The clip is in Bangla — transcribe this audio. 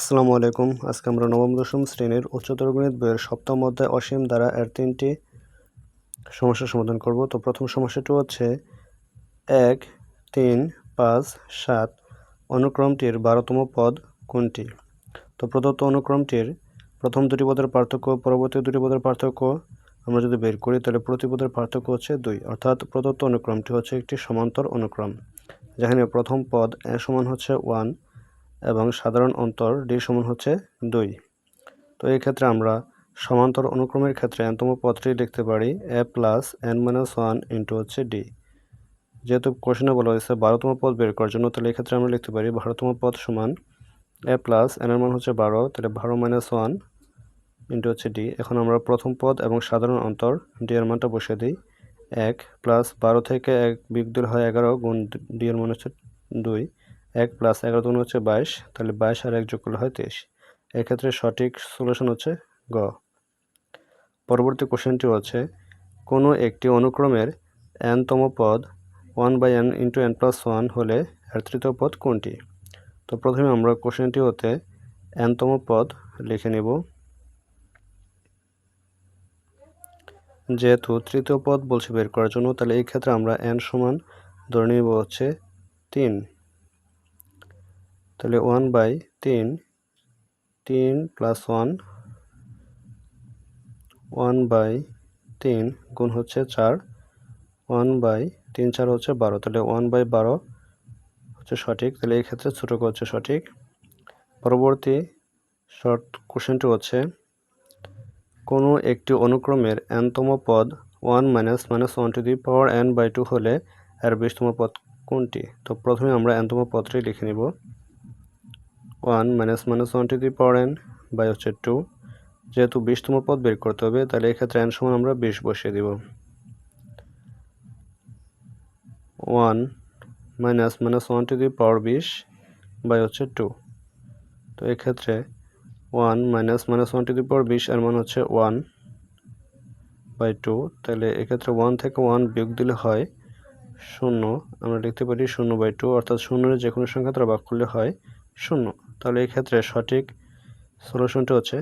আসসালামু আলাইকুম। আজকে আমরা নবম, দশম শ্রেণির উচ্চতর গণিত বইয়ের সপ্তম অধ্যায় অসীম দ্বারা এর তিনটি সমস্যার সমাধান করব। তো প্রথম সমস্যাটি হচ্ছে এক, তিন, পাঁচ, সাত অনুক্রমটির বারোতম পদ কোনটি? তো প্রদত্ত অনুক্রমটির প্রথম দুটি পদের পার্থক্য, পরবর্তী দুটি পদের পার্থক্য আমরা যদি বের করি, তাহলে প্রতি পদের পার্থক্য হচ্ছে দুই। অর্থাৎ প্রদত্ত অনুক্রমটি হচ্ছে একটি সমান্তর অনুক্রম। যেখানে প্রথম পদ সমান হচ্ছে ওয়ান এবং সাধারণ অন্তর ডি সমান হচ্ছে দুই। তো এই ক্ষেত্রে আমরা সমান্তর অনুক্রমের ক্ষেত্রে এনতম পদটি লিখতে পারি, a plus n minus one into হচ্ছে ডি। যেহেতু কোশ্চেনে বলা হয়েছে বারোতম পদ বের করার জন্য, তাহলে এক্ষেত্রে আমরা লিখতে পারি বারোতম পদ সমান এ প্লাস এন এর মান হচ্ছে বারো, তাহলে বারো মাইনাস ওয়ান ইন্টু হচ্ছে ডি। এখন আমরা প্রথম পদ এবং সাধারণ অন্তর ডি এর মানটা বসিয়ে দিই, এক প্লাস বারো থেকে এক বিগ দিল হয় এগারো গুণ ডি এর মান হচ্ছে দুই। এক প্লাস এগারো দুগুণ হচ্ছে বাইশ, তাহলে বাইশ আর এক যোগ করলে হয় তেইশ। এক্ষেত্রে সঠিক সলিউশন হচ্ছে গ। পরবর্তী কোশ্চেনটি হচ্ছে কোনো একটি অনুক্রমের এনতম পদ one by n into n plus one হলে এর তৃতীয় পদ কোনটি? তো প্রথমে আমরা কোশ্চেনটি হতে এনতম পদ লিখে নেব। যেহেতু তৃতীয় পদ বলছে বের করার জন্য, তাহলে এই ক্ষেত্রে আমরা এন সমান ধরে নিব হচ্ছে তিন। তাহলে ওয়ান বাই তিন তিন প্লাস ওয়ান ওয়ান বাই তিন গুণ হচ্ছে চার ওয়ান বাই তিন চার হচ্ছে বারো, তাহলে ওয়ান বাই বারো হচ্ছে সঠিক, তাহলে এই ক্ষেত্রে ছোটো হচ্ছে সঠিক। পরবর্তী শর্ট কোশ্চেনটি হচ্ছে, কোনো একটি অনুক্রমের এনতম পদ one minus minus one to the power n by two হলে এর বিশতম পদ কোনটি? তো প্রথমে আমরা এনতম পদটি লিখে নিব। One minus minus one to the power n by হচ্ছে টু। যেহেতু বিশতম পদ বের করতে হবে, তাহলে এক্ষেত্রে এন সমান আমরা বিশ বসিয়ে দিব। One minus minus one to the power বিশ বাই হচ্ছে টু। তো এক্ষেত্রে one minus minus one to the power বিশ এর মান হচ্ছে ওয়ান বাই টু। তাহলে এক্ষেত্রে ওয়ান থেকে ওয়ান বিয়োগ দিলে হয় শূন্য। আমরা লিখতে পারি শূন্য বাই টু, অর্থাৎ শূন্যের যে কোনো সংখ্যা তারা বাক করলে হয় শূন্য। তাহলে এই ক্ষেত্রে সঠিক সলিউশনটা হচ্ছে